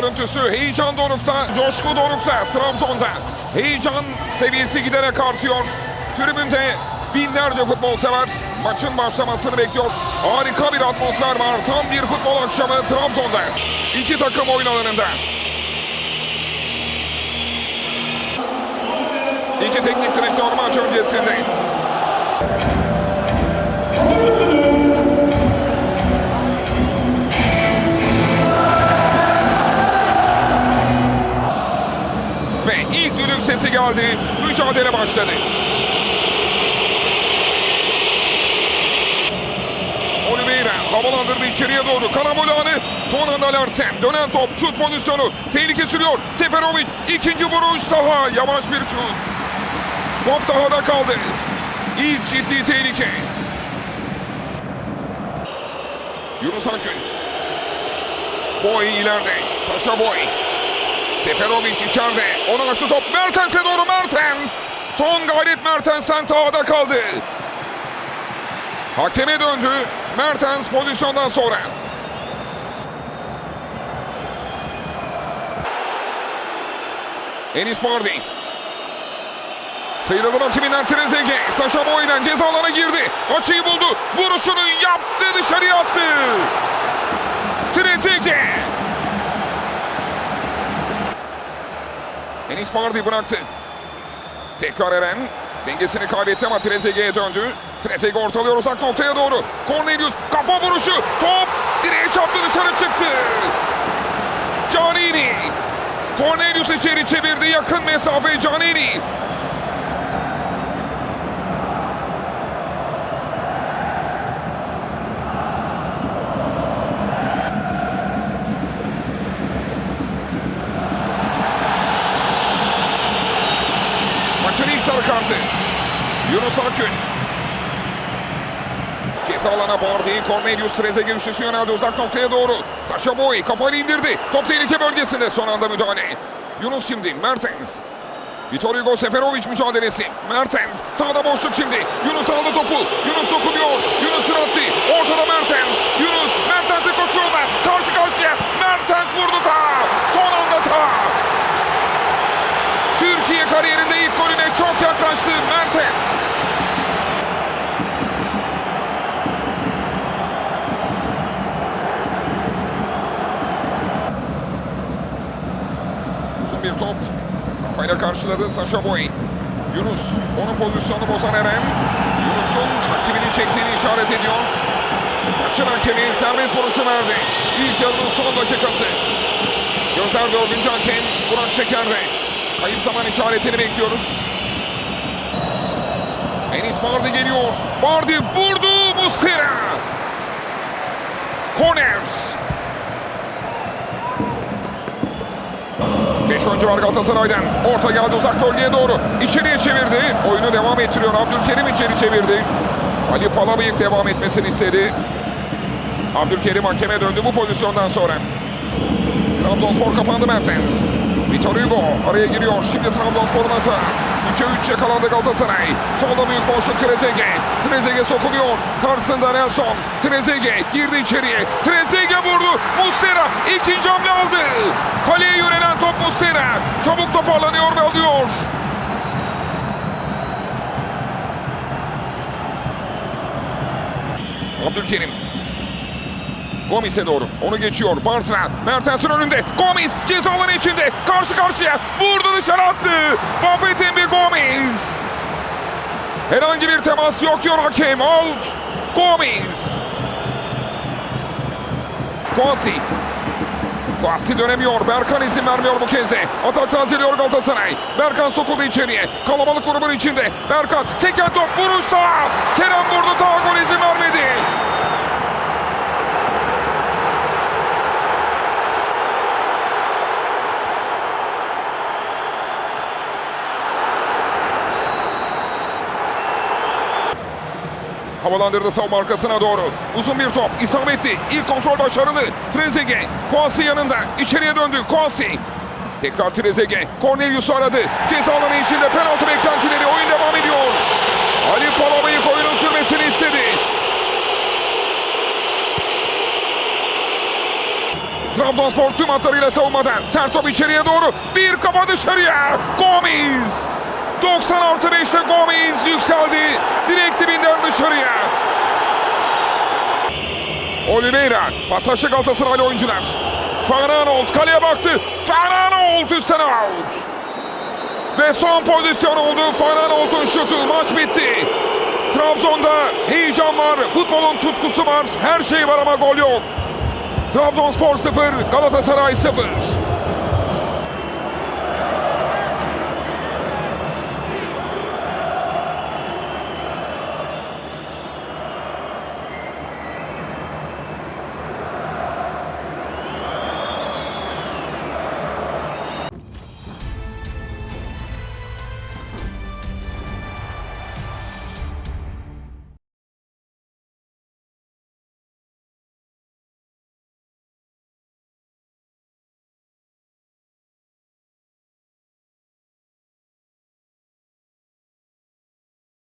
görüntüsü. Heyecan dorukta, coşku dorukta Trabzon'da. Heyecan seviyesi giderek artıyor. Tribünde binlerce futbol sever maçın başlamasını bekliyor. Harika bir atmosfer var. Tam bir futbol akşamı Trabzon'da. İki takım oyun alanında. İki teknik direktör maç öncesinde. Mücadele başladı. Oliveira havalandırdı içeriye doğru. Karambol anı. Son anda Larsen. Dönen top. Şut pozisyonu. Tehlike sürüyor. Seferovic. ikinci vuruş daha. Yavaş bir şut. Top daha da kaldı. İlk ciddi tehlike. Yunus Akgün. Boy ileride. Sasha Boy. Seferovic içeride. Onu açtı top. Mertens'e doğru Mertens. Son gayret Mertens'ten tavada kaldı. Hakeme döndü. Mertens pozisyondan sonra. Enis Bardi. Sıyrıldı rakibinden Trezeguet. Sasha Boy'den ceza alana girdi. Açıyı buldu. Vuruşunu yaptı dışarıya attı. Trezeguet. Enis Bardi bıraktı. Tekrar Eren. Dengesini kaybetti ama Trezeguet'e döndü. Trezeguet ortalıyor uzak noktaya doğru. Cornelius kafa vuruşu. Top direğe çarptı dışarı çıktı. Canini. Cornelius içeri çevirdi. Yakın mesafe Canini. Maçın ilk sarı kartı. Yunus Akgün. Ceza alana Bardi. Cornelius Trezeguet üçlüsü yöneldi uzak noktaya doğru. Sasha Boy kafayı indirdi. Top tehlike bölgesinde son anda müdahale. Yunus şimdi Mertens. Vitor Hugo Seferovic mücadelesi. Mertens sağda boşluk şimdi. Yunus aldı topu. Yunus dokunuyor. Yunus süratli. Ortada Mertens. Yunus Mertens'e koşuyorlar. Karşı karşıya. Mertens vurdu ta. Son anda ta. Türkiye kariyerinde ilk golüne çok yaklaştı Mertens. Uzun bir top. Kafayla karşıladı Sasha Boy. Yunus. Onun pozisyonu bozan Eren. Yunus'un rakibinin çektiğini işaret ediyor. Maçın hakemi serbest vuruşu verdi. İlk yarının son dakikası. Gözler dördüncü hakem Burak Şeker'de. Kayıp zaman işaretini bekliyoruz. Enis Bardi geliyor. Bardi vurdu Muslera. Korner. Beş oyuncu var Galatasaray'dan. Orta geldi uzak bölgeye doğru. İçeriye çevirdi. Oyunu devam ettiriyor. Abdülkerim içeri çevirdi. Ali Palabıyık devam etmesini istedi. Abdülkerim hakeme döndü bu pozisyondan sonra. Trabzonspor kapandı Mertens. Vitor Hugo araya giriyor. Şimdi Trabzonspor'un hata. 3'e 3 yakalandı Galatasaray. Solda büyük boşluk Trezeguet. Trezeguet sokuluyor. Karşısında Nelson. Trezeguet girdi içeriye. Trezeguet vurdu. Muslera ikinci hamle aldı. Kaleye yönelen top Muslera. Çabuk toparlanıyor ve alıyor. Abdülkerim Gomis'e doğru. Onu geçiyor. Bartra. Mertens'in önünde. Gomis ceza içinde. Karşı karşıya. Vurdu dışarı attı. Buffett Embi Gomis. Herhangi bir temas yok diyor hakem. Out. Gomis. Kwasi. Kwasi dönemiyor. Berkan izin vermiyor bu kez de. Atak tazeliyor Galatasaray. Berkan sokuldu içeriye. Kalabalık grubun içinde. Berkan seken top vuruşta. Kerem vurdu. Daha gol izin vermedi. Havalandırdı savunma arkasına doğru. Uzun bir top. isabetli. İlk kontrol başarılı. Trezeguet. Koasi yanında. İçeriye döndü. Koasi. Tekrar Trezeguet. Cornelius'u aradı. Ceza alanı içinde penaltı beklentileri. Oyun devam ediyor. Ali Palabıyık oyunun sürmesini istedi. Trabzonspor tüm hatlarıyla savunmada. Sert top içeriye doğru. Bir kafa dışarıya. Gomis. 90 artı 5'te Gomis yükseldi. Direkt dibinden dışarıya. Oliveira. Pasajlı Galatasaraylı oyuncular. Fernandolt kaleye baktı. Fernandolt üstten out. Ve son pozisyon oldu. Fernandolt'un şutu. Maç bitti. Trabzon'da heyecan var. Futbolun tutkusu var. Her şey var ama gol yok. Trabzonspor 0, Galatasaray 0.